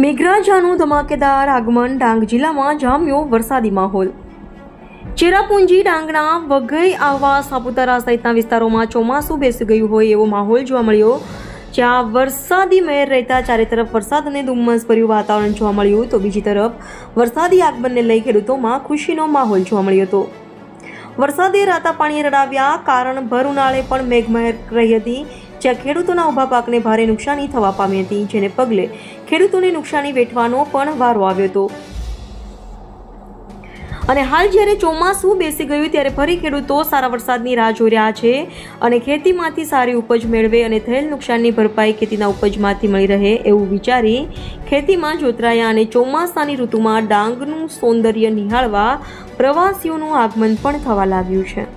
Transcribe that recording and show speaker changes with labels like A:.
A: મેઘરાજાનું ધમાકેદાર આગમન ડાંગ જિલ્લામાં જામ્યો વરસાદી માહોલ. ચેરાપુંજી ડાંગના વઘઈ આવા સાપુતારા સહિતના વિસ્તારોમાં ચોમાસું બેસી ગયું હોય એવો માહોલ જોવા મળ્યો. જ્યાં વરસાદી મહેર રહેતા ચારે તરફ વરસાદ અને ધુમ્મસભર્યું વાતાવરણ જોવા મળ્યું તો બીજી તરફ વરસાદી આગમનને લઈ ખેડૂતોમાં ખુશીનો માહોલ જોવા મળ્યો હતો. વરસાદે રાતા પાણીએ રડાવ્યા કારણ ભર ઉનાળે પણ મેઘમહેર રહી હતી. જ્યાં ખેડૂતોના ઊભા પાકને ભારે નુકસાની થવા પામી હતી, જેને પગલે ખેડૂતોને નુકસાની વેઠવાનો પણ વારો આવ્યો હતો. અને હાલ જ્યારે ચોમાસું બેસી ગયું ત્યારે ફરી ખેડૂતો સારા વરસાદની રાહ જોઈ રહ્યા છે અને ખેતીમાંથી સારી ઉપજ મેળવે અને થયેલ નુકસાનની ભરપાઈ ખેતીના ઉપજમાંથી મળી રહે એવું વિચારી ખેતીમાં જોતરાયા અને ચોમાસાની ઋતુમાં ડાંગનું સૌંદર્ય નિહાળવા પ્રવાસીઓનું આગમન પણ થવા લાગ્યું છે.